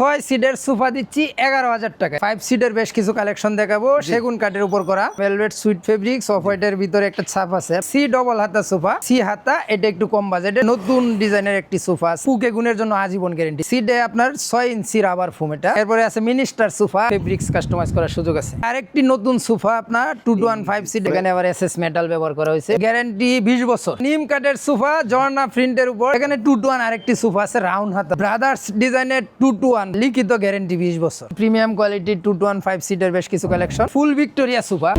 ছয় সিটের সোফা দিচ্ছি এগারো হাজার টাকা ফাইভ সিটের বেশ কিছু কালেকশন দেখাবো। সেগুন কাঠের উপর করা। ভেলভেট সুইট ফেব্রিক হোয়াইটের ভিতরে একটা ছাপ আছে। সি ডবল হাতা সোফা সি হাতা এটা একটু কম বাজেটে নতুন ডিজাইনের একটি সোফা পুকে গুণের জন্য আজীবন গ্যারেন্টি সিটে আপনার ছয় ইঞ্চি রাবার ফোম এটা। এরপরে আছে মিনিস্টার সোফা। ফেব্রিক্স কাস্টমাইজ করার সুযোগ আছে। আরেকটি নতুন সোফা আপনার two two one five seat এখানে আবার এস এস মেটাল ব্যবহার করা হয়েছে। গ্যারেন্টি বিশ বছর। নিম কাঠের সোফা জর্না প্রিন্টের উপর। এখানে টু টু ওয়ান আরেকটি সোফা আছে রাউন্ড হাতা। ব্রাদার্স ডিজাইনের টু টু ওয়ান লিখিত গ্যারেন্টি বিশ বছর। Premium quality two two one five সিটের বেশ কিছু কালেকশন ফুল ভিক্টোরিয়া সুপার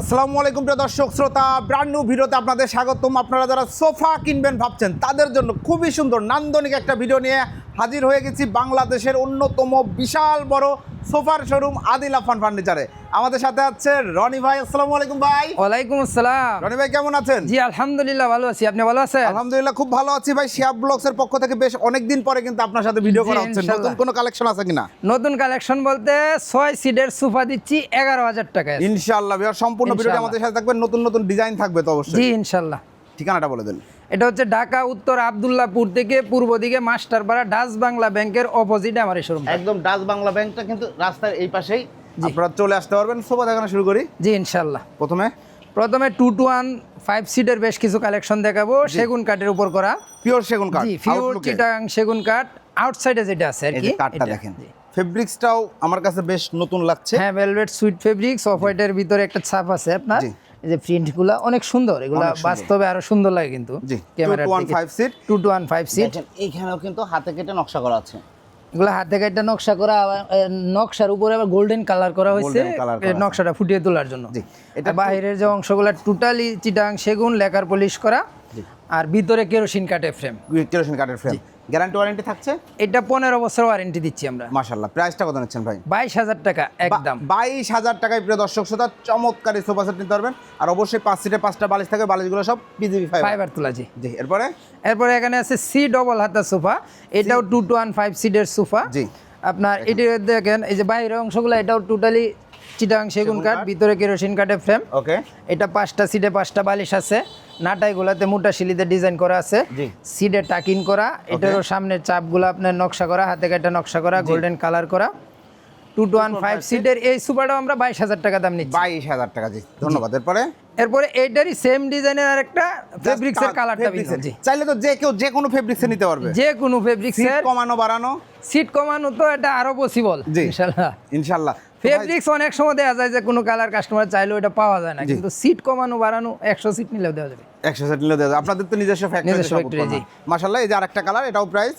আসসালামু আলাইকুম প্রিয় দর্শক, শ্রোতা ব্র্যান্ড নিউ ভিডিওতে আপনাদের স্বাগতম। আপনারা যারা সোফা কিনবেন ভাবছেন, তাদের জন্য খুবই সুন্দর, নান্দনিক একটা ভিডিও নিয়ে হাজির হয়ে গেছি বাংলাদেশের অন্যতম বিশাল বড় সোফার শোরুম আদিল আফান ফার্নিচারে। আমাদের সাথে আছে রনি ভাই আসসালামু আলাইকুম ভাই। ওয়ালাইকুম আসসালাম। রনি ভাই কেমন আছেন? জি আলহামদুলিল্লাহ ভালো আছি। আপনি ভালো আছেন? আলহামদুলিল্লাহ খুব ভালো আছি ভাই। শিয়াব ব্লগসের পক্ষ থেকে বেশ অনেকদিন পরে কিন্তু আপনার সাথে ভিডিও করা হচ্ছে। নতুন কোনো কালেকশন আছে কিনা? নতুন কালেকশন বলতে ছয় সিটের সোফা দিচ্ছি এগারো হাজার টাকায় ইনশাআল্লাহ ভাই সম্পূর্ণ ভিডিওটা আমাদের সাথে থাকবে। নতুন নতুন ডিজাইন থাকবে তো অবশ্যই। জি ইনশাল্লাহ। ঠিকানাটা বলে দেন। এটা হচ্ছে ঢাকা উত্তর আবদুল্লাহপুর থেকে পূর্ব দিকে মাস্টারপাড়া ডাচ বাংলা ব্যাংকের অপোজিটে আমার এই শোরুম একদম ডাচ বাংলা ব্যাংকটা কিন্তু রাস্তার এই পাশেই। আপনারা চলে আসতে পারবেন। সোফা দেখানো শুরু করি। জি ইনশাল্লাহ প্রথমে? প্রথমে টু টু ওয়ান ফাইভ সিটের বেশ কিছু কালেকশন দেখাবো। সেগুন কাঠের উপর করা। পিওর সেগুন কাঠ। আউটলুকে চিটাং সেগুন কাঠ। আউটসাইডে যেটা আছে আর কি কাঠটা দেখেন। জি। ফেব্রিক্সটাও আমার কাছে বেশ নতুন লাগছে। হ্যাঁ ভেলভেট সুইট ফেব্রিক্স অফ হোয়াইটের ভিতরে একটা ছাপ আছে আপনার। এই যে প্রিন্টগুলো অনেক সুন্দর এগুলো বাস্তবে আরও সুন্দর লাগে কিন্তু জি camera two one five seat two two one five seat দেখেন এইখানেও কিন্তু হাতে কেটে নকশা করা আছে। এগুলো হাতে কেটে নকশা করা আবার, নকশার উপরে আবার গোল্ডেন কালার করা হয়েছে। নকশাটা ফুটিয়ে তোলার জন্য। জি, এটা বাইরের যে অংশগুলো টোটালি চিটাং সেগুন লেকার পলিশ করা আর ভিতরে কেরোসিন কাটে ফ্রেম কেরোসিন কাঠের ফ্রেম গ্যারান্টি ওয়ারেন্টি থাকছে? এটা পনেরো বছর ওয়ারেন্টি দিচ্ছি আমরা। মাশাল্লাহ প্রাইসটা কত নিচ্ছেন ভাই? বাইশ হাজার টাকা একদম। বাইশ হাজার টাকায় প্রিয় দর্শক শ্রোতা চমৎকার এই সোফা সেট নিতে পারবেন। আর অবশ্যই পাঁচ সিটে পাঁচটা বালিশ থাকে বালিশগুলো সব ফাইভ ফাইবার তোলা জি। জি এরপরে? এরপরে এখানে আছে সি ডবল হাতা সোফা এটাও টু টু ওয়ান ফাইভ সিটের সোফা। জি। আপনার এটি দেখেন এই যে বাইরের অংশগুলো এটাও টোটালি চিটাং সেগুন কাঠ কাঠ। ভিতরে কেরোসিন কাঠের ফ্রেম ওকে। এটা পাঁচটা সিটে পাঁচটা বালিশ আছে। নাটাইগুলাতে মোটা শিলিতে ডিজাইন করা আছে। জি। সিটে টাকিং করা এটারও সামনের চাপগুলো আপনার নকশা করা হাতে কাটা নকশা করা গোল্ডেন কালার করা। টু টু ওয়ান ফাইভ সিটের এই সুপারটাও আমরা বাইশ হাজার টাকা দাম নিচ্ছি। বাইশ হাজার টাকা জি ধন্যবাদ। এরপরে? এরপরে এইটারই সেম ডিজাইনের আরেকটা ফেব্রিক্সের কালারটা চাইলে তো যে কেউ যে কোনো ফেব্রিক্সে নিতে পারবে। যে কোনো ফেব্রিক্সের কমানো বাড়ানো? সিট কমানো তো এটা আরও পসিবল। ইনশাল্লাহ। ইনশাল্লাহ। ফেব্রিক্স অনেক সময় দেওয়া যায় যে কোনো কালার কাস্টমার চাইলেও এটা পাওয়া যায় না কিন্তু সিট কমানো বাড়ানো একশো সিট নিলেও দেওয়া যাবে। একশো সেট নিলে দেওয়া যাবে। আপনাদের তো নিজস্ব ফ্যাক্টরি। মাসাল্লাহ এই যে আরেকটা কালার এটাও প্রাইস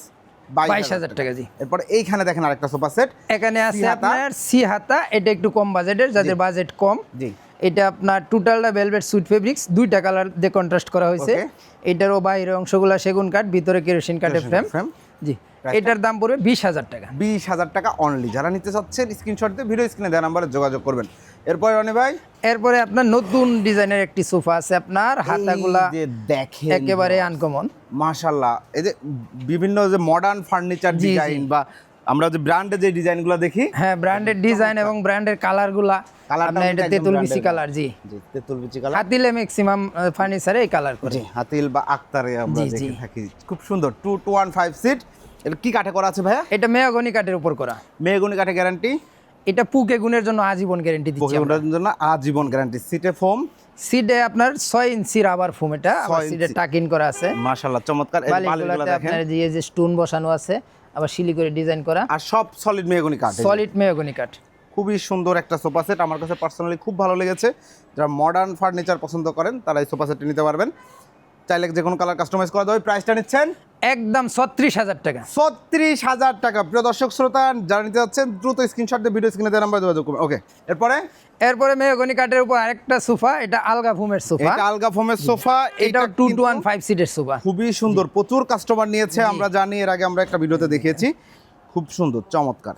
বাইশ হাজার টাকা। জি। এরপর এইখানে দেখেন আরেকটা সোফা সেট এখানে আছে। আপনার সি হাতা এটা একটু কম বাজেটের যাদের বাজেট কম। জি। এটা আপনার টোটালটা ভেলভেট সুইট ফেব্রিক্স দুইটা কালার দিয়ে কন্ট্রাস্ট করা হয়েছে। এটারও বাইরের অংশগুলো সেগুন কাঠ ভিতরে কেরোসিন কাঠের ফ্রেম জি। এটার দাম পড়বে বিশ হাজার টাকা। বিশ হাজার টাকা অনলি যারা নিতে চাচ্ছেন স্ক্রিনশট দিয়ে ভিডিও স্ক্রিনে দেওয়া নাম্বারে যোগাযোগ করবেন। এরপর রনি ভাই? এরপরে আপনার নতুন ডিজাইনের একটি সোফা আছে আপনার হাতাগুলা দেখেন একেবারে আনকমন মাশাল্লাহ এই যে বিভিন্ন যে মডার্ন ফার্নিচার। ডিজাইন বা আমরা যে ব্র্যান্ডে যে ডিজাইনগুলো দেখি হ্যাঁ ব্র্যান্ডের ডিজাইন এবং ব্র্যান্ডের কালারগুলা আপনার এটা তেঁতুল কালার জি। জি তেঁতুল বিচি কালার হাতিলে ম্যাক্সিমাম ফার্নিচারে এই কালার করে। জি হাতিল বা আক্তারে আমরা দেখে থাকি। খুব সুন্দর। Two two one five seat এটা কি কাঠে করা আছে ভাইয়া? এটা মেয়াগনি কাঠের উপর করা। মেহগুনি কাঠে গ্যারান্টি এটা পুকে গুণের জন্য আজীবন গ্যারেন্টি দিচ্ছি। বহিমুটার জন্য আজীবন গ্যারান্টি সিটে ফোম সিটে আপনার ছয় ইঞ্চি রাবার ফোম এটা। আবার ইঞ্চি। টাকিন করা আছে। মাশাল্লাহ চমৎকার। এই বালিগুলোতে দেখেন। আপনার যে যে স্টোন বসানো আছে আবার শিলি করে ডিজাইন করা। আর সব সলিড মেহগুনি কাঠ। সলিড মেয়াগনি কাঠ। খুবই সুন্দর একটা সোফা সেট আমার কাছে পার্সোনালি খুব ভালো লেগেছে। যারা মডার্ন ফার্নিচার পছন্দ করেন তারা এই সোফা সেটটি নিতে পারবেন। চাইলে যে কোনো কালার কাস্টমাইজ করা যাবে প্রাইসটা নিচ্ছেন? একদম ছত্রিশ হাজার টাকা। ছত্রিশ হাজার টাকা। প্রিয় দর্শক শ্রোতা যারা নিতে যাচ্ছেন দ্রুত স্ক্রিনশট দিয়ে ভিডিও স্ক্রিনে দেওয়া নাম্বার যোগাযোগ করবেন। ওকে এরপরে? এরপরে মেয়াগনি কাঠের উপর আরেকটা সোফা এটা আলগা ফুমের সোফা। এটা আলগা ফোমের সোফা এটা টু টু ওয়ান ফাইভ সিটের সোফা। খুবই সুন্দর প্রচুর কাস্টমার নিয়েছে আমরা জানি এর আগে আমরা একটা ভিডিওতে দেখিয়েছি। খুব সুন্দর চমৎকার।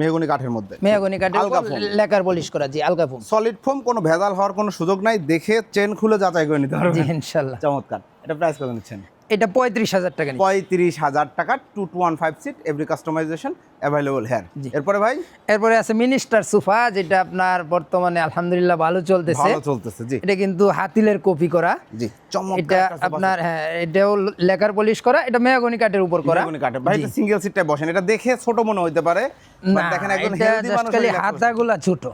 মেহগুনি কাঠের মধ্যে। মেয়াগনি কাঠের আলগা লেকার পলিশ করা জি আলগা ফোম। সলিড ফোম কোনো ভেজাল হওয়ার কোনো সুযোগ নাই। দেখে চেন খুলে যাচাই করে নিতে হবে পারবেন ইনশাল্লাহ। চমৎকার। এটা প্রাইস কত নিচ্ছেন? এটা পঁয়ত্রিশ হাজার টাকা পঁয়ত্রিশ হাজার টাকা two two one five seat every customisation available here. এরপরে ভাই? এরপরে আছে মিনিস্টার সোফা যেটা আপনার বর্তমানে আলহামদুলিল্লাহ ভালো চলতেছে। ভালো চলতেছে জি। এটা কিন্তু হাতিলের কপি করা। জি চমৎকার এটা আপনার হ্যাঁ এটাও লেকার পলিশ করা এটা মেয়াগনি কাঠের উপর করা। মেহগনি কাঠের। ভাই সিঙ্গেল সিটটায় বসেন এটা দেখে ছোট মনে হইতে পারে। দেখেন একজন হেলদি মানুষ খালি হাতাগুলা ছোট।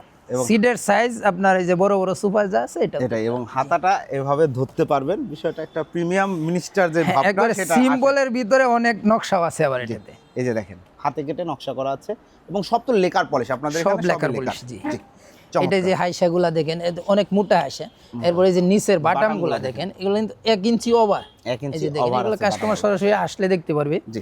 সিডের সাইজ আপনার এই যে বড় বড় সোফা যা আছে এটা। এটাই এবং হাতাটা এভাবে ধরতে পারবেন। বিষয়টা একটা প্রিমিয়াম মিনিস্টার যে হ্যাঁ, একবারে সেটা সিম্বলের ভিতরে অনেক নকশাও আছে আবার এটাতে। এই যে দেখেন হাতে কেটে নকশা করা আছে এবং সব তো লেকার পলিশ আপনাদের সব লেকার polish, জি। এটা যে হাইসাগুলা দেখেন অনেক মোটা হাইসা। এরপরে এই যে নিচের বাটামগুলা দেখেন। এগুলো কিন্তু এক ইঞ্চি ওভার এক ইঞ্চি এগুলো কাস্টমার সরাসরি আসলে দেখতে পারবে। জি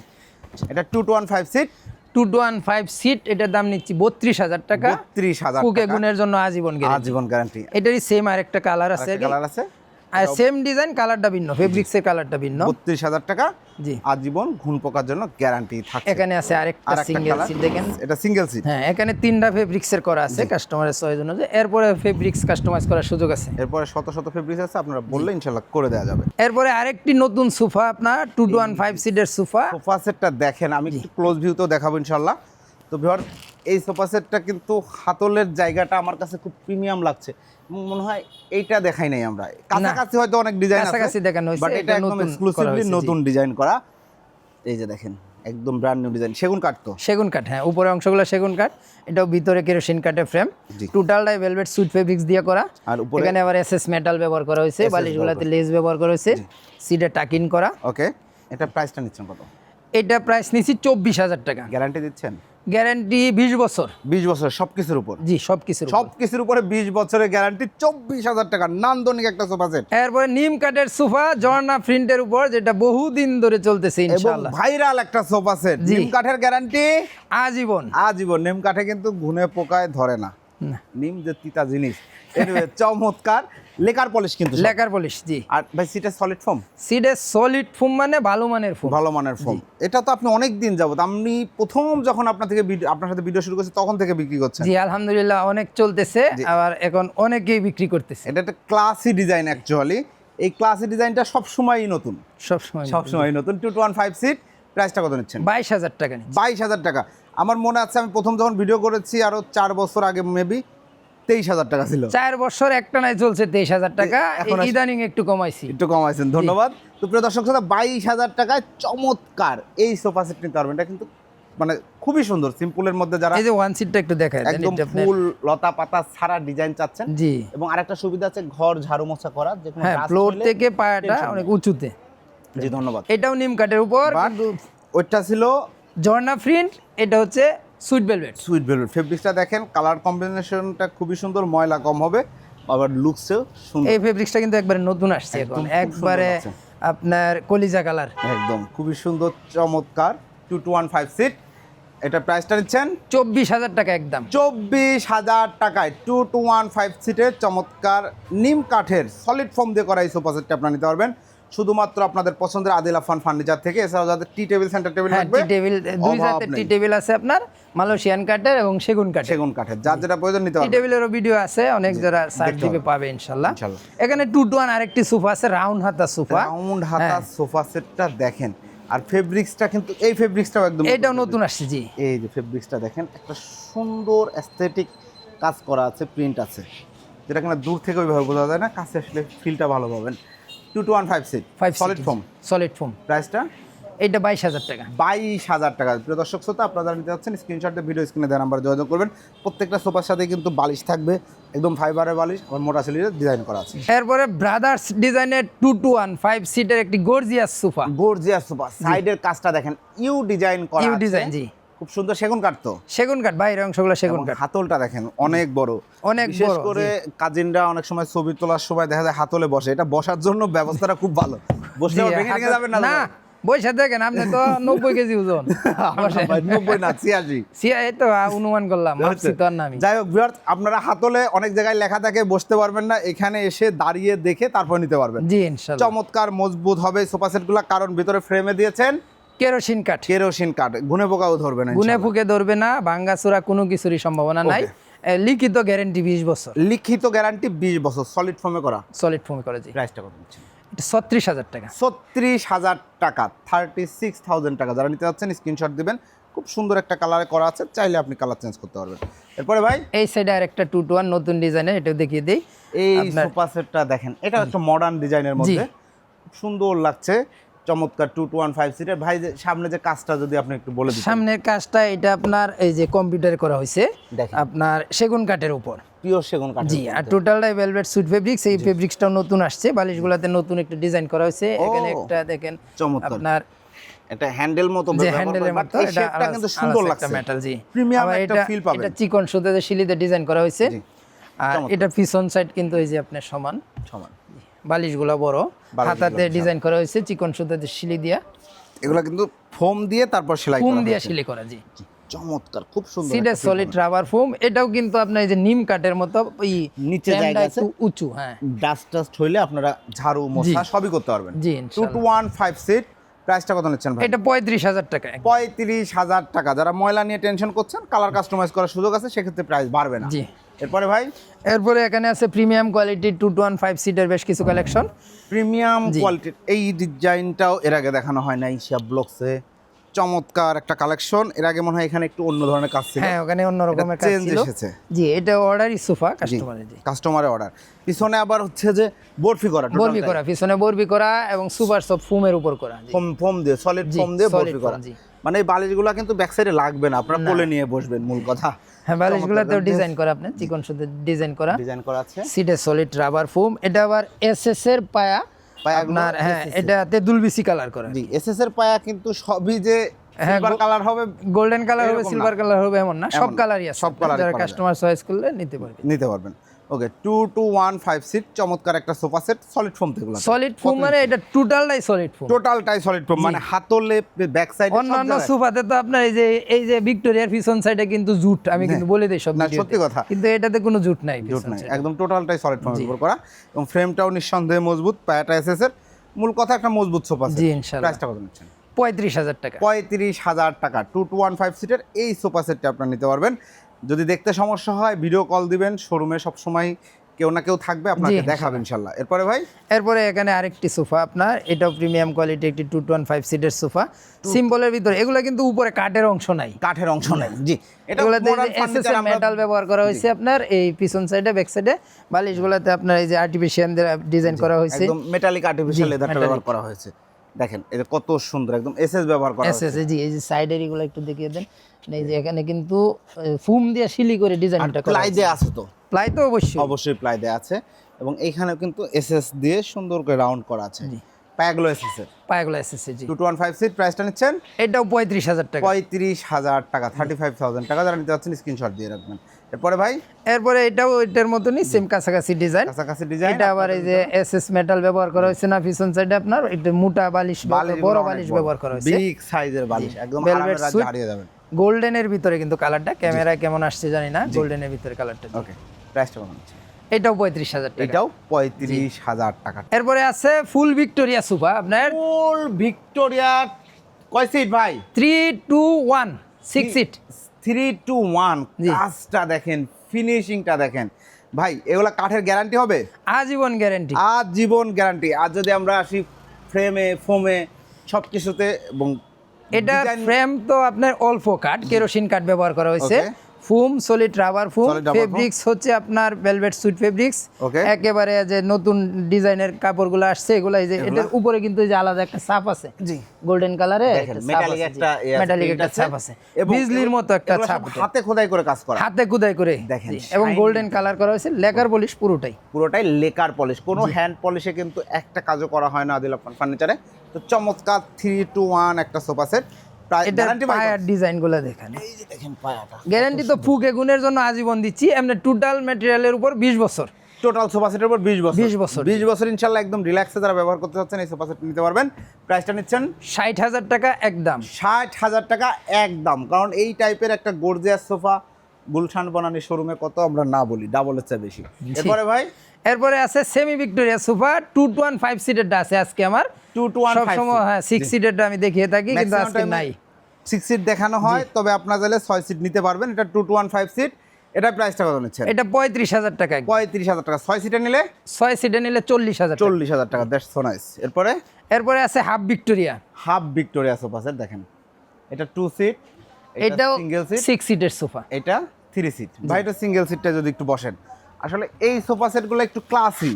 এটা two two one five seat two one five seat এটার দাম নিচ্ছি বত্রিশ হাজার টাকা। বত্রিশ হাজার কুকে গুণের জন্য আজীবন আজীবন গ্যারান্টি এটারই সেম আরেকটা কালার আছে কালার আছে। আর সেম ডিজাইন কালারটা ভিন্ন ফেব্রিক্সের কালারটা ভিন্ন। বত্রিশ হাজার টাকা জি। আজীবন ঘুণ পোকার জন্য গ্যারান্টি থাকে এখানে আছে আরেকটা সিঙ্গেল সিট দেখেন। এটা সিঙ্গেল সিট হ্যাঁ এখানে তিনটা ফেব্রিক্সের করা আছে কাস্টমারের চয়েস অনুযায়ী। এরপরে ফেব্রিক্স কাস্টমাইজ করার সুযোগ আছে। এরপরে শত শত ফেব্রিক্স আছে আপনারা বললে ইনশাল্লাহ করে দেওয়া যাবে। এরপরে আরেকটি নতুন সোফা আপনার টু টু ওয়ান ফাইভ সিটের সোফা। সোফা সেটটা দেখেন আমি একটু ক্লোজ ভিউতেও দেখাবো ইনশাল্লাহ তো ভিওর এই সোফা সেটটা কিন্তু হাতলের জায়গাটা আমার কাছে খুব প্রিমিয়াম লাগছে। মনে হয় এইটা দেখাই নাই আমরা। কাছাকাছি হয়তো অনেক ডিজাইন আছে কাছাকাছি দেখানো হয়েছে, বাট এটা একদম এক্সক্লুসিভলি নতুন ডিজাইন করা। এই যে দেখেন একদম ব্র্যান্ড নিউ ডিজাইন সেগুন কাঠ তো? সেগুন কাঠ হ্যাঁ উপরে অংশগুলো সেগুন কাঠ এটাও ভিতরে কেরোসিন কাঠের ফ্রেম। টোটালটাই ভেলভেট সুইট ফেব্রিক্স দিয়ে করা। আর উপরে এখানে আবার এসএস মেটাল ব্যবহার করা হয়েছে বালিশগুলোতে লেস ব্যবহার করা হয়েছে সিটে টাকিন করা। ওকে এটা প্রাইসটা নিচ্ছেন কত? এটা প্রাইস নিচ্ছি চব্বিশ হাজার টাকা। গ্যারান্টি দিচ্ছেন? গ্যারান্টি বিশ বছর। বিশ বছর সব কিছুর উপর? জি সব কিছু সব কিছুর উপরে বিশ বছরের গ্যারান্টি চব্বিশ হাজার টাকা নান্দনিক একটা সোফা সেট। এরপরে নিম কাঠের সোফা ঝর্ণা প্রিন্টের উপর যেটা বহুদিন ধরে চলতেছে ইনশাআল্লাহ। ভাইরাল একটা সোফা সেট। নিম কাঠের গ্যারান্টি? আজীবন। আজীবন। নিম কাঠে কিন্তু ঘুনে পোকায় ধরে না। নিম যে তিতা জিনিস চমৎকার। লেকার পলিশ কিন্তু লেকার পলিশ জি। আর ভাই সিটা সলিড ফর্ম সিডে সলিড ফোম মানে ভালো মানের ফোম ভালো মানের ফর্ম এটা তো আপনি অনেক দিন যাবত আমি প্রথম যখন আপনার থেকে ভিডিও আপনার সাথে ভিডিও শুরু করছি তখন থেকে বিক্রি করছেন। জি আলহামদুলিল্লাহ অনেক চলতেছে। আবার এখন অনেকেই বিক্রি করতেছে। এটা একটা ক্লাসি ডিজাইন অ্যাকচুয়ালি এই ক্লাসি ডিজাইনটা সব সময়ই নতুন। সবসময় সব সময়ই নতুন। Two two one five seat প্রাইসটা কত নিচ্ছেন? বাইশ হাজার টাকা নিচ্ছে। বাইশ হাজার টাকা। আমার মনে আছে আমি প্রথম যখন ভিডিও করেছি আরও চার বছর আগে মেবি তেইশ হাজার টাকা ছিল। চার বছর একটা নাই চলছে তেইশ হাজার টাকা। এখন ইদানিং একটু কমাইছি। একটু কমাইছেন ধন্যবাদ। তো প্রিয় দর্শক শ্রোতা বাইশ হাজার টাকায় চমৎকার এই সোফা সেট নিতে পারবেন। এটা কিন্তু মানে খুবই সুন্দর সিম্পলের মধ্যে যারা এই যে ওয়ান সিটটা একটু দেখায় একদম ফুল লতা পাতা ছাড়া ডিজাইন চাচ্ছেন। জি। এবং আরেকটা সুবিধা আছে ঘর ঝাড়ু মোছা করা যে কোনো হ্যাঁ ফ্লোর থেকে পায়াটা অনেক উঁচুতে। জি ধন্যবাদ। এটাও নিম কাঠের উপর। ওইটা ছিল ঝর্ণা প্রিন্ট এটা হচ্ছে সুইট ভেলভেট। Sweet velvet. ফেব্রিক্সটা দেখেন কালার কম্বিনেশনটা খুবই সুন্দর ময়লা কম হবে আবার লুকসেও সুন্দর। এই ফেব্রিক্সটা কিন্তু একবারে নতুন আসছে এখন। একবারে আপনার কলিজা কালার। একদম খুবই সুন্দর চমৎকার two two one five seat. এটা প্রাইসটা নিচ্ছেন? চব্বিশ হাজার টাকা একদম। চব্বিশ হাজার টাকায় টু টু ওয়ান ফাইভ সিটের চমৎকার নিম কাঠের সলিড ফর্ম দিয়ে করা এই সোফা সেটটা আপনারা নিতে পারবেন। শুধুমাত্র আপনাদের পছন্দের আদিল আফান ফার্নিচার থেকে এছাড়াও যাদের টি টেবিল সেন্টার টেবিল হ্যাঁ লাগবে টি টেবিল দুই জাতের টি টেবিল আছে আপনার মালয়েশিয়ান কাঠের এবং সেগুন কাঠের। সেগুন কাঠের যার যেটা প্রয়োজন নিতে টি টেবিলেরও ভিডিও আছে অনেক যারা সার্চ দিবে পাবে ইনশাল্লাহ। ইনশাল্লাহ। এখানে টু টু ওয়ান আরেকটি সোফা আছে রাউন্ড হাতা সোফা রাউন্ড হাতা হ্যাঁ। সোফা সেটটা দেখেন। আর ফেব্রিক্সটা কিন্তু এই ফেব্রিক্সটাও একদম এটাও নতুন আসছে জি। এই যে ফেব্রিক্সটা দেখেন একটা সুন্দর অ্যাস্থেটিক কাজ করা আছে প্রিন্ট আছে। যেটা কিনা দূর থেকে ওইভাবে বোঝা যায় না কাছে আসলে ফিলটা ভালো পাবেন। Two two one five seat five solid foam solid foam প্রাইসটা এটা বাইশ হাজার টাকা। বাইশ হাজার টাকা। প্রিয় দর্শক শ্রোতা আপনারা যারা নিতে যাচ্ছেন স্ক্রিনশট ভিডিও স্ক্রিনে দেওয়া নাম্বারে যোগাযোগ করবেন। প্রত্যেকটা সোফার সাথে কিন্তু বালিশ থাকবে একদম ফাইবারের বালিশ মোটা সিলির ডিজাইন করা আছে। এরপরে ব্রাদার্স ডিজাইনের টু টু ওয়ান ফাইভ সিটের একটি গর্জিয়াস সোফা। Gorgeous sofa. সাইডের কাজটা দেখেন ইউ ডিজাইন করা ইউ ডিজাইন জি। খুব সুন্দর সেগুন কাটতো সেগুন কাঠ বাইরের অংশগুলো সেগুন কাঠ। হাতলটা দেখেন অনেক বড়। অনেক বিশেষ করে কাজিনরা অনেক সময় ছবি তোলার সময় দেখা যায় হাতলে বসে। এটা বসার জন্য ব্যবস্থাটা খুব ভালো। বসলে ভেঙে ভেঙে যাবেন না না বৈশা দেখেন আপনি তো নব্বই কেজি ওজন। নব্বই না ছিয়াশি। এই তো অনুমান করলাম তো আর না আমি যাই হোক ভিউয়ার্স আপনারা হাতলে অনেক জায়গায় লেখা থাকে বসতে পারবেন না। এখানে এসে দাঁড়িয়ে দেখে তারপর নিতে পারবেন। জি ইনশাল্লাহ। চমৎকার মজবুত হবে সোফা সেটগুলো কারণ ভিতরে ফ্রেমে দিয়েছেন কেরোসিন কাঠ। কেরোসিন কাঠ। গুনে পোকাও ধরবে না গুনে ফুকে ধরবে না ভাঙ্গাচোরা কোনো কিছুরই সম্ভাবনা নাই। লিখিত গ্যারেন্টি বিশ বছর। লিখিত গ্যারান্টি বিশ বছর। সলিড ফর্মে করা। সলিড ফোম করে জি। প্রাইসটা কত ছত্রিশ হাজার টাকা। ছত্রিশ হাজার টাকা থার্টি সিক্স থাউজেন্ড টাকা। যারা নিতে যাচ্ছেন স্ক্রিনশট দিবেন। খুব সুন্দর একটা কালারে করা আছে চাইলে আপনি কালার চেঞ্জ করতে পারবেন। এরপরে ভাই? এই সাইডে আর একটা টু টু ওয়ান নতুন ডিজাইনের এটাও দেখিয়ে দিই। এই সোফা সেটটা দেখেন। এটা একটা মডার্ন ডিজাইনের মধ্যে। খুব সুন্দর লাগছে। চমৎকার টু টু ওয়ান ফাইভ সিটের ভাই সামনে যে কাজটা যদি আপনি একটু বলে সামনের কাজটা এটা আপনার এই যে কম্পিউটারে করা হয়েছে আপনার সেগুন কাঠের উপর। পিওর সেগুন কাঠ জি আর টোটালটাই ভেলভেট ফেব্রিক্স এই ফেব্রিক্সটাও নতুন আসছে। বালিশগুলোতে নতুন একটা ডিজাইন করা হয়েছে। এখানে একটা দেখেন চমৎকার। আপনার এটা হ্যান্ডেল মতো হ্যান্ডেলের মতো এটা কিন্তু সুন্দর লাগছে। মেটাল জি। প্রিমিয়াম একটা এটা ফিল পাবেন। এটা চিকন সুতাতে শিলিতে ডিজাইন করা হয়েছে। আর। এটা পিছন সাইড কিন্তু এই যে আপনার সমান। সমান। বালিশগুলো বড়। হাতাতে ডিজাইন করা হয়েছে চিকন সুতাতে শিলি দিয়া। এগুলো কিন্তু ফোম দিয়ে তারপর সেলাই ফুম দিয়া। শিলি করা জি। চমৎকার খুব সুন্দর সিডের সলিড রাবার ফোম এটাও কিন্তু আপনার এই যে নিম কাঠের মতো এই নিচে জায়গা আছে? উঁচু হ্যাঁ। পাবেন। ডাস্ট হইলে আপনারা ঝাড়ু মশা সবই করতে পারবেন। জি টু ইনশাআল্লাহ টু ওয়ান ফাইভ সিট প্রাইসটা কত নিচ্ছেন ভাই? এটা পঁয়ত্রিশ হাজার টাকা। পঁয়ত্রিশ হাজার টাকা। যারা ময়লা নিয়ে টেনশন করছেন কালার কাস্টমাইজ করার সুযোগ আছে সেক্ষেত্রে প্রাইস বাড়বে না। জি। এরপরে ভাই? এরপরে এখানে আছে প্রিমিয়াম কোয়ালিটির টু টু ওয়ান ফাইভ সিটের বেশ কিছু কালেকশন প্রিমিয়াম। কোয়ালিটির এই ডিজাইনটাও এর আগে দেখানো হয় না ইসিয়া ব্লকসে চমৎকার একটা কালেকশন এর আগে মনে হয় এখানে একটু অন্য ধরনের কাজ ছিল। হ্যাঁ ওখানে অন্য রকমের কাজ ছিল। এসেছে। জি এটা অর্ডারই সোফা কাস্টমারের জি কাস্টমারের অর্ডার পিছনে আবার হচ্ছে যে বরফি করা বরফি করা পিছনে বরফি করা এবং সুপার সব ফুমের উপর করা। ফোম ফোম দিয়ে সলিড ফোম দিয়ে বরফি করা। মানে এই বালিশগুলো কিন্তু ব্যাক সাইডে লাগবে না আপনারা কোলে নিয়ে বসবেন মূল কথা। হ্যাঁ বালিশগুলোতেও ডিজাইন করা আপনি চিকন ডিজাইন করা। ডিজাইন করা আছে। সিটে সলিড রাবার ফোম এটা আবার এসএস এর পায়া আপনার হ্যাঁ এটাতে দুলবিসি কালার করা জি এসএস এর পায়া কিন্তু সবই যে হ্যাঁ, সিলভার কালার হবে গোল্ডেন কালার হবে সিলভার কালার হবে এমন না সব। কালারই আছে। সব যায়। কাস্টমার চয়েস করলে নিতে পারবেন। নিতে পারবেন। Okay two two one five seat চমৎকার একটা সোফা সেট সলিড ফোম থেকে সলিড ফোম মানে এটা টোটালটাই সলিড ফোম টোটালটাই সলিড ফোম মানে হাতলে ব্যাক সাইড অন্যান্য সোফাতে তো আপনার এই যে এই যে ভিক্টোরিয়ার পিছন সাইডে কিন্তু জুট আমি কিন্তু বলে দিই সব না, সত্যি কথা। কিন্তু এটাতে কোনো জুট নাই জুট নাই একদম টোটালটাই সলিড ফোমের উপর করা। এবং ফ্রেমটাও নিঃসন্দেহে মজবুত পায়াটা এসএস এর মূল কথা একটা মজবুত সোফা জি, ইনশাআল্লাহ। প্রাইসটা কত নিচ্ছেন? পঁয়ত্রিশ হাজার টাকা। পঁয়ত্রিশ হাজার টাকা টু টু ওয়ান ফাইভ সিটের এই সোফা সেটটা আপনারা নিতে পারবেন। যদি দেখতে সমস্যা হয় ভিডিও কল দিবেন শোরুমে সবসময় কেউ না কেউ থাকবে আপনাকে। দেখাবেন ইনশাল্লাহ। এরপরে ভাই? এরপরে এখানে আরেকটি সোফা আপনার এটাও প্রিমিয়াম কোয়ালিটি একটি টু ওয়ান ফাইভ সিটের সোফা। সিম্পলের ভিতরে এগুলো কিন্তু উপরে কাঠের অংশ নাই। কাঠের অংশ নেই জি। এগুলোতে মেটাল ব্যবহার করা হয়েছে আপনার এই পিছন সাইডে ব্যাক সাইডে বালিশগুলোতে আপনার এই যে আর্টিফিশিয়াল ডিজাইন করা হয়েছে। একদম মেটালিক আর্টিফিশিয়াল লেদারটা ব্যবহার করা হয়েছে। দেখেন এটা কত সুন্দর একদম এসএস ব্যবহার করা এস হয়েছে এস জি এই যে সাইডের এগুলো একটু দেখিয়ে দেন। এই যে এখানে কিন্তু ফুম দিয়ে শিলি করে ডিজাইনটা করা প্লাই দেয়া আছে তো? প্লাই তো অবশ্যই। অবশ্যই প্লাই দেয়া আছে। এবং এইখানেও কিন্তু এসএস দিয়ে সুন্দর করে রাউন্ড করা আছে। পায়াগুলো এসএস এর। পায়াগুলো এস এস জি। টু ওয়ান ফাইভ সিট প্রাইসটা নিচ্ছেন? এটাও পঁয়ত্রিশ হাজার টাকা। পঁয়ত্রিশ হাজার টাকা থার্টি ফাইভ থাউজেন্ড টাকা। যারা নিতে যাচ্ছেন স্ক্রিনশট দিয়ে রাখবেন। এরপরে ভাই? এরপরে এটাও এটার মতনই সেম কাছাকাছি ডিজাইন কাছাকাছি ডিজাইন এটা আবার এই যে এস এস মেটাল ব্যবহার করা হয়েছে না পিছন সাইডে আপনার মোটা বালিশ বড় বালিশ ব্যবহার করা হয়েছে। বিগ সাইজের বালিশ একদম হারিয়ে যাবেন। গোল্ডেনের ভিতরে কিন্তু কালারটা ক্যামেরায় কেমন আসছে জানি না গোল্ডেনের ভিতরে কালারটা ওকে প্রাইসটা এটাও পঁয়ত্রিশ হাজার এটাও পঁয়ত্রিশ হাজার টাকা। এরপরে আছে ফুল ভিক্টোরিয়া সোফা আপনার ফুল ভিক্টোরিয়া কয় সিট ভাই? Three two one six seat three two one কাজটা দেখেন ফিনিশিংটা দেখেন। ভাই এগুলা কাঠের গ্যারান্টি হবে? আজীবন গ্যারেন্টি আজ জীবন গ্যারান্টি আর যদি আমরা আসি ফ্রেমে ফোমে সব কিছুতে এবং এটা ফ্রেম তো আপনার অল্প কাঠ কেরোসিন কাঠ ব্যবহার করা হয়েছে. Foam solid rubber foam. Fabrics হচ্ছে আপনার ভেলভেট সুইট ফেব্রিক্স একেবারে যে নতুন ডিজাইনের কাপড়গুলো আসছে এগুলো এই যে এটার উপরে কিন্তু যে আলাদা একটা ছাপ আছে। জি। গোল্ডেন কালারে মেটালিক একটা মেটালিক একটা ছাপ আছে। বিজলির মতো একটা ছাপ হাতে খোদাই করে কাজ করা। হাতে খোদাই করে। দেখেন, এবং গোল্ডেন কালার করা হয়েছে লেকার পলিশ পুরোটাই। পুরোটাই লেকার পলিশ কোনো হ্যান্ড পলিশে কিন্তু একটা কাজও করা হয় না আদিল ফার্নিচারে তো চমৎকার থ্রি টু ওয়ান একটা সোফা সেট প্রায় গ্যারান্টি ডিজাইনগুলো দেখেন। এই যে দেখেন পায়াটা গ্যারান্টি তো ফুকে গুণের জন্য আজীবন দিচ্ছি। এমনি টোটাল ম্যাটেরিয়ালের উপর বিশ বছর। টোটাল সোফা সেটের উপর বিশ বছর। 20 বছর। বিশ বছর ইনশাল্লাহ একদম রিল্যাক্সে যারা ব্যবহার করতে চাচ্ছেন এই সোফা সেট নিতে পারবেন। প্রাইসটা নিচ্ছেন ষাট হাজার টাকা একদম। ষাট হাজার টাকা একদম। কারণ এই টাইপের একটা গর্জিয়াস সোফা গুলশান বনানি শোরুমে কত আমরা না বলি ডাবলের চেয়ে বেশি। এরপরে ভাই? এরপরে আছে semi Victoria sofa two two one five সিটেরটা আছে আজকে আমার। হ্যাঁ সিক্স সিটেরটা আমি দেখিয়ে থাকি কিন্তু আজকে নাই। সিক্স সিট দেখানো হয় তবে আপনার চাইলে ছয় সিট নিতে পারবেন। এটা two two one five seat এটা প্রাইসটা কত নিচ্ছেন? এটা পঁয়ত্রিশ হাজার টাকা। পঁয়ত্রিশ হাজার টাকা। ছয় সিটের নিলে? ছয় সিটে নিলে চল্লিশ হাজার চল্লিশ হাজার টাকা। দ্যাটস সো নাইস এরপরে? এরপরে আছে half Victoria half Victoria sofa set দেখেন। এটা টু সিট এটাও সিঙ্গেল সিট সিক্স সিটের সোফা এটা থ্রি সিট ভাই এটা সিঙ্গেল সিটটা যদি একটু বসেন। আসলে এই সোফা সেটগুলো একটু ক্লাসি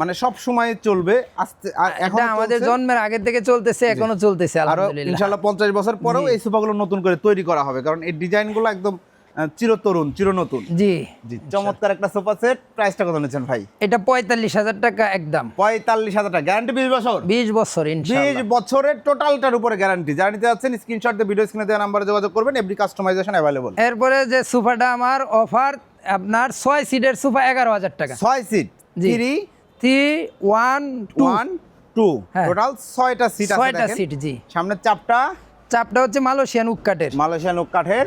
মানে সব সময় চলবে। আস্তে এখন আমাদের জন্মের আগে থেকে চলতেছে এখনও চলতেছে আরও আলহামদুলিল্লাহ। ইনশাআল্লাহ পঞ্চাশ বছর পরেও এই সোফাগুলো নতুন করে তৈরি করা হবে কারণ এই ডিজাইনগুলো একদম চিরতরুণ চিরনতুন। জি। জি চমৎকার একটা সোফা সেট। প্রাইসটা কত নিচ্ছেন ভাই? এটা পঁয়তাল্লিশ হাজার টাকা একদম। পঁয়তাল্লিশ হাজার টাকা। গ্যারান্টি বিশ বছর? বিশ বছর বিশ বছরের টোটালটার উপরে গ্যারান্টি যারা নিতে যাচ্ছেন স্ক্রিনশট দিয়ে ভিডিও স্ক্রিনে দেওয়া নাম্বারে যোগাযোগ করবেন। এভরি কাস্টমাইজেশন অ্যাভেলেবল এরপরে যে সোফাটা আমার অফার আপনার ছয় সিটের সোফা এগারো হাজার টাকা। ছয় seat. Three three one one two. Total ছয়টা সিট ছয়টা সিট জি। সামনের চাপটা? চাপটা হচ্ছে মালয়েশিয়ান উক কাঠের। মালয়েশিয়ান কাঠের।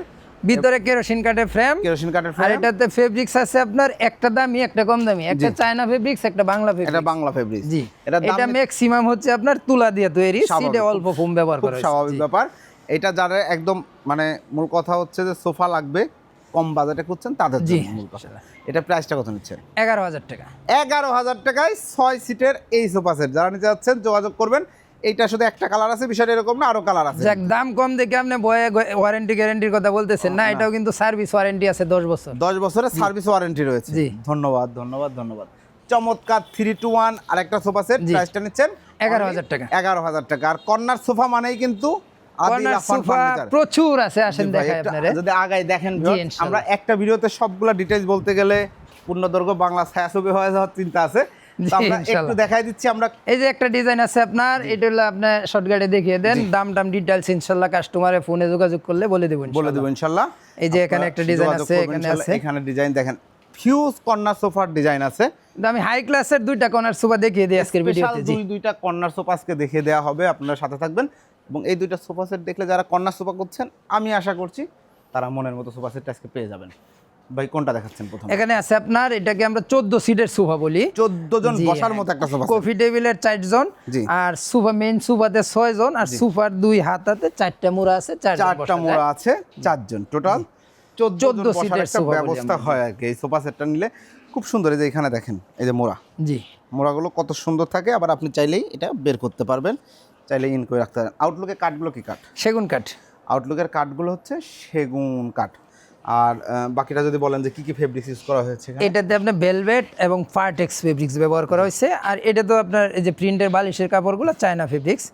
ভিতরে কেরোসিন কাঠের ফ্রেম কেরোসিন কাঠের আর ফ্রেম এটাতে ফেব্রিক্স আছে আপনার একটা দামি একটা কম দামি। একটা চায়না ফেব্রিক্স একটা বাংলা এটা ফেব্রিক্স বাংলা ফেব্রিক জি। এটা এটা ম্যাক্সিমাম হচ্ছে আপনার তুলা দিয়ে তৈরি। সিটে অল্প ফোম ব্যবহার করা স্বাভাবিক ব্যাপার। এটা যারা একদম মানে মূল কথা হচ্ছে যে সোফা লাগবে। কম বাজেটে খুঁজছেন তাদের জন্য মূল কথা। এটা প্রাইসটা কত নিচ্ছেন? এগারো হাজার টাকা। এগারো হাজার টাকায় ছয় সিটের এই সোফা সেট যারা নিতে যাচ্ছেন যোগাযোগ করবেন। এইটা শুধু একটা কালার আছে বিষয়টা এরকম না আরও কালার আছে। দাম কম দেখে আপনি বয়ে ওয়ারেন্টি গ্যারেন্টির কথা বলতেছেন না এটাও কিন্তু সার্ভিস ওয়ারেন্টি আছে দশ বছর। দশ বছরের সার্ভিস ওয়ারেন্টি রয়েছে। জি। ধন্যবাদ ধন্যবাদ ধন্যবাদ। চমৎকার থ্রি টু ওয়ান আর একটা সোফা সেট। প্রাইসটা নিচ্ছেন। 11,000 টাকা। এগারো হাজার টাকা। আর কর্নার সোফা মানেই কিন্তু প্রচুর আছে আসেন দেখাই যদি আগাই দেখেন। আমরা একটা ভিডিওতে সবগুলা ডিটেইলস বলতে গেলে পূর্ণদৈর্ঘ্য বাংলা ছায়াছবি হয়ে যাওয়ার চিন্তা আছে। তো জি, আমরা একটু দেখাই দিচ্ছি আমরা এই যে একটা ডিজাইন আছে আপনার এটা হলো আপনি শর্টকাটে দেখিয়ে দেন। দাম টাম ডিটেলস ইনশাল্লাহ কাস্টমারের ফোনে যোগাযোগ করলে বলে দেবেন বলে দেবো এই যে এখানে একটা ডিজাইন আছে, এখানে আছে। এখানে ডিজাইন দেখেন। ফিউজ কর্নার সোফার ডিজাইন আছে। আমি হাই ক্লাসের দুইটা কর্নার সোফা দেখিয়ে দিই আজকের ভিডিওতে দুই দুইটা কর্নার সোফা আজকে দেখিয়ে দেওয়া হবে আপনারা সাথে থাকবেন। এবং এই দুইটা সোফা সেট দেখলে যারা কর্নার সোফা করছেন আমি আশা করছি তারা মনের মতো সোফা সেটটা আজকে পেয়ে যাবেন। ভাই কোনটা দেখাচ্ছেন প্রথম? এখানে আছে আপনার এটাকে আমরা চোদ্দ সিটের সোফা বলি। চোদ্দ জন বসার। মতো একটা সোফা কফি টেবিলের চার জন আর সোফা মেইন সোফাতে ছয় জন আর সোফার দুই হাতাতে চারটা মোড়া আছে চারটা মোড়া আছে চারজন টোটাল চোদ্দ 14 বসার সিটের একটা সোফা ব্যবস্থা হয় আর কি এই সোফা সেটটা নিলে। খুব সুন্দর এই যে এখানে দেখেন এই যে মোড়া। জি। মোড়াগুলো কত সুন্দর থাকে আবার আপনি চাইলেই এটা বের করতে পারবেন। চাইলে ইন করে রাখতে পারেন। আউটলুকের কাঠগুলো কি কাঠ? সেগুন কাঠ। আউটলুকের কাঠগুলো হচ্ছে সেগুন কাঠ। আর বাকিটা যদি বলেন যে কি কি ফেব্রিক্স ইউজ করা হয়েছে এটাতে আপনার ভেলভেট এবং ফার্টেক্স ফেব্রিক্স ব্যবহার করা হয়েছে। আর এটা তো আপনার এই যে প্রিন্টের বালিশের কাপড়গুলো চায়না ফেব্রিক্স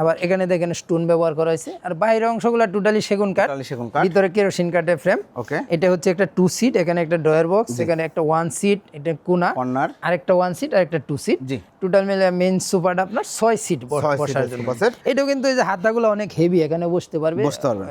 আবার এখানে দেখেন স্টোন ব্যবহার করা হয়েছে। আর বাইরের অংশগুলো টোটালি সেগুন কাঠ। সেগুন কাঠ। ভিতরে কেরোসিন কাঠের ফ্রেম ওকে এটা হচ্ছে একটা টু সিট এখানে একটা ড্রয়ার বক্স এখানে একটা ওয়ান সিট এটা কোনা। কর্নার আরেকটা ওয়ান সিট আর একটা টু সিট জি। টোটাল মিলে মেন সোফাটা আপনার ছয় সিট বসার জন্য। এটাও কিন্তু এই যে হাতাগুলো অনেক হেভি এখানে বসতে পারবে। বসতে পারবে।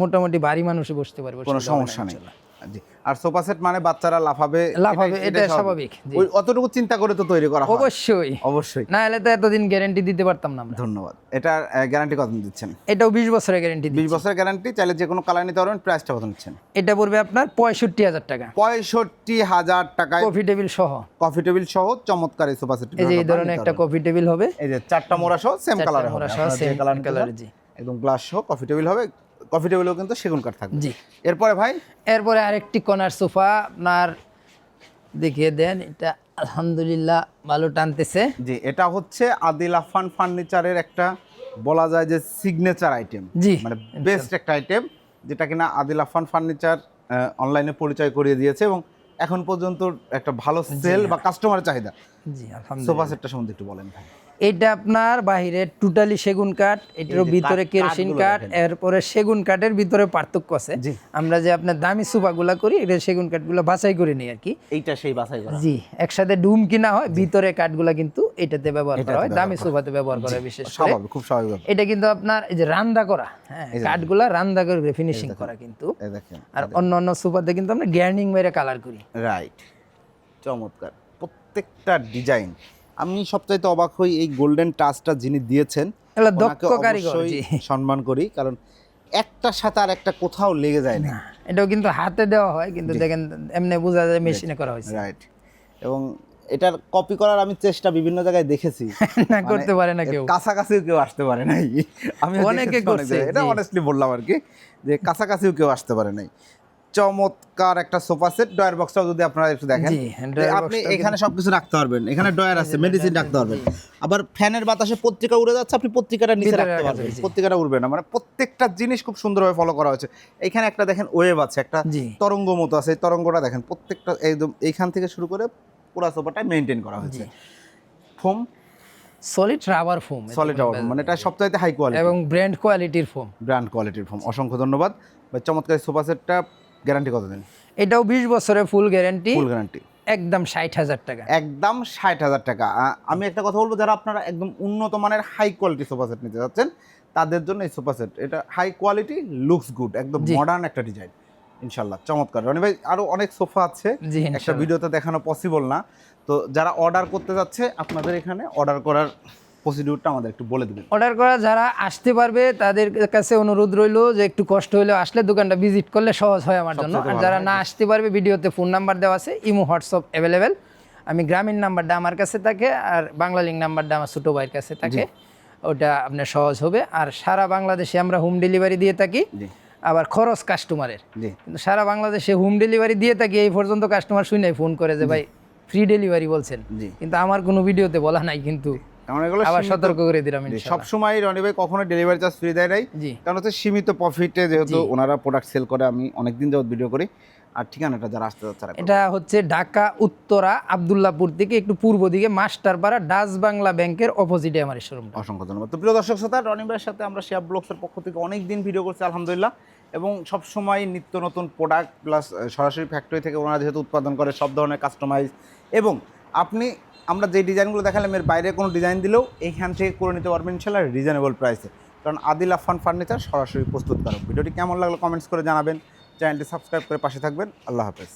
মোটামুটি ভারী মানুষই বসতে পারবে। কোনো না। সমস্যা নেই। জি। আর সোফা সেট মানে বাচ্চারা লাফাবে লাফাবে, এটা স্বাভাবিক, ওই অতটুকু চিন্তা করে তো তৈরি করা হয়। অবশ্যই। অবশ্যই। না হলে তো এতদিন গ্যারেন্টি দিতে পারতাম না আমরা। ধন্যবাদ। এটার গ্যারান্টি কত দিচ্ছেন? এটাও বিশ বছরের গ্যারেন্টি বিশ বছরের গ্যারান্টি চাইলে যে কোনো কালার নিতে পারবেন প্রাইসটা কত নিচ্ছেন? এটা পড়বে আপনার পঁয়ষট্টি হাজার টাকা। পঁয়ষট্টি হাজার টাকায় কফি টেবিল সহ। কফি টেবিল সহ চমৎকার এই সোফা সেট এই যে এই ধরনের একটা কফি টেবিল হবে। এই যে চারটা মোড়া সহ সেম কালারে হবে। same কালার চান, জি। একদম গ্লাস সহ কফি টেবিল হবে। কফি টেবিলও কিন্তু সেগুন কাঠ থাকবে। জি। এরপরে ভাই? এরপরে আরেকটি কর্নার সোফা আপনার দেখিয়ে দেন এটা আলহামদুলিল্লাহ ভালো টানতেছে। জি এটা হচ্ছে আদিল আফান ফার্নিচারের একটা বলা যায় যে সিগনেচার আইটেম জি। মানে বেস্ট একটা আইটেম যেটা কিনা আদিল আফান ফার্নিচার অনলাইনে পরিচয় করিয়ে দিয়েছে এবং এখন পর্যন্ত একটা ভালো সেল বা কাস্টমারের চাহিদা। জি আলহামদুলিল্লাহ। সোফা সেটটা সম্বন্ধে একটু বলেন ভাই। এটা আপনার বাহিরে টোটালি সেগুন কাঠ এটারও যে ভিতরে কেরোসিন কাঠ এরপরে সেগুন কাঠের ভিতরে পার্থক্য আছে। আমরা যে আপনার দামি সোফাগুলা করি এটা সেগুন কাঠগুলো বাছাই করে নিই আর কি। এইটা সেই বাছাই করা। জি একসাথে ডুম কিনা হয় ভিতরে কাঠগুলা কিন্তু এটাতে ব্যবহার করা হয় দামি সোফাতে ব্যবহার করা বিশেষ করে। খুব স্বাভাবিক এটা কিন্তু আপনার এই যে রান্দা করা হ্যাঁ কাঠগুলা রান্দা করে ফিনিশিং করা কিন্তু। আর অন্য অন্য সোফাতে কিন্তু আমরা গ্যার্নিং মেরে কালার করি। রাইট চমৎকার। প্রত্যেকটা ডিজাইন আমি সবচাইতে অবাক হই এই গোল্ডেন টাচটা যিনি দিয়েছেন সম্মান করি কারণ একটার সাথে আর একটা কোথাও লেগে যায় না। এটাও কিন্তু হাতে দেওয়া হয় কিন্তু দেখেন এমনি বোঝা যায় মেশিনে করা হয়েছে। রাইট এবং এটার কপি করার আমি চেষ্টা বিভিন্ন জায়গায় দেখেছি। না করতে পারে না কেউ। কাছাকাছিও কেউ আসতে পারে নাই। আমি অনেকে করছে, এটা অনেস্টলি বললাম আর কি যে কাছাকাছিও কেউ আসতে পারে নাই। চমৎকার একটা সোফা সেট ডয়ার বক্সটাও যদি আপনারা একটু দেখেন। হ্যাঁ, আপনি এখানে সবকিছু রাখতে পারবেন। এখানে ডয়ার আছে মেডিসিন রাখতে পারবেন। আবার ফ্যানের বাতাসে পত্রিকা উড়ে যাচ্ছে আপনি পত্রিকাটা নিচে রাখতে পারবেন। পত্রিকাটা উড়বে না। মানে প্রত্যেকটা জিনিস খুব সুন্দরভাবে ফলো করা হয়েছে। এখানে একটা দেখেন ওয়েভ আছে একটা তরঙ্গ মতো আছে। এই তরঙ্গটা দেখেন প্রত্যেকটা একদম এইখান থেকে শুরু করে পুরো সোফাটা মেনটেন করা হয়েছে। Foam solid rubber foam solid rubber মানে এটা সবচাইতে হাই কোয়ালিটি এবং ব্র্যান্ড কোয়ালিটির ফোম ব্র্যান্ড কোয়ালিটির ফোম অসংখ্য ধন্যবাদ। চমৎকার সোফা সেটটা গ্যারান্টি কতদিন এটাও বিশ বছরের ফুল গ্যারান্টি ফুল গ্যারান্টি একদম ষাট হাজার টাকা। একদম ষাট হাজার টাকা। আমি একটা কথা বলব যারা আপনারা একদম উন্নত মানের হাই কোয়ালিটি সোফা সেট নিতে যাচ্ছেন তাদের জন্য এই সোফা সেট এটা হাই কোয়ালিটি লুকস গুড একদম মডার্ন একটা ডিজাইন ইনশাল্লাহ চমৎকার। রনি ভাই আরও অনেক সোফা আছে। একটা ভিডিওতে দেখানো পসিবল না। তো যারা অর্ডার করতে যাচ্ছে আপনাদের এখানে অর্ডার করার প্রসিডিউরটা আমাদের একটু বলে দেবেন। অর্ডার করা যারা আসতে পারবে তাদের কাছে অনুরোধ রইল যে একটু কষ্ট হলেও আসলে দোকানটা ভিজিট করলে সহজ হয় আমার জন্য। আর যারা না আসতে পারবে ভিডিওতে ফোন নাম্বার দেওয়া আছে ইমো হোয়াটসঅ্যাপ অ্যাভেলেবেল আমি গ্রামীণ নাম্বারটা আমার কাছে থাকে আর বাংলা লিঙ্ক নাম্বারটা আমার ছোটো ভাইয়ের কাছে থাকে। ওটা আপনার সহজ হবে। আর সারা বাংলাদেশে আমরা হোম ডেলিভারি দিয়ে থাকি আবার খরচ কাস্টমারের কিন্তু সারা বাংলাদেশে হোম ডেলিভারি দিয়ে থাকি এই পর্যন্ত কাস্টমার শুনে ফোন করে যে ভাই ফ্রি ডেলিভারি বলছেন। জি। কিন্তু আমার কোনো ভিডিওতে বলা নাই কিন্তু। কারণ এগুলো আবার সতর্ক করে দিলাম রনি ভাই কখনো ডেলিভারি চার্জ ফ্রি দেয় নাই। কারণ হচ্ছে সীমিত প্রফিটে যেহেতু ওনারা প্রোডাক্ট সেল করে আমি অনেকদিন যাবত ভিডিও করি। আর ঠিকানাটা যারা আসতে যাচ্ছে তারা এটা হচ্ছে ঢাকা উত্তরা আবদুল্লাপুর থেকে একটু পূর্ব দিকে মাস্টারপাড়া ডাচ বাংলা ব্যাংকের অপোজিটে আমার শোরুমটা অসংখ্য ধন্যবাদ। তো প্রিয় দর্শক শ্রোতা রনি ভাইয়ের সাথে আমরা শেয়ার ব্লগসের পক্ষ থেকে অনেক দিন ভিডিও করছি আলহামদুলিল্লাহ। এবং সবসময় নিত্য নতুন প্রোডাক্ট প্লাস সরাসরি ফ্যাক্টরি থেকে ওনারা যেহেতু উৎপাদন করে সব ধরনের কাস্টমাইজ এবং আপনি আমরা যে ডিজাইনগুলো দেখালাম, এর বাইরে কোনো ডিজাইন দিলেও এইখান থেকে করে নিতে পারবেন ইনশাল্লাহ রিজনেবল প্রাইসে কারণ আদিল আফান ফার্নিচার সরাসরি প্রস্তুত প্রস্তুতকারক। ভিডিওটি কেমন লাগল কমেন্টস করে জানাবেন। চ্যানেলটি সাবস্ক্রাইব করে পাশে থাকবেন। আল্লাহ হাফেজ।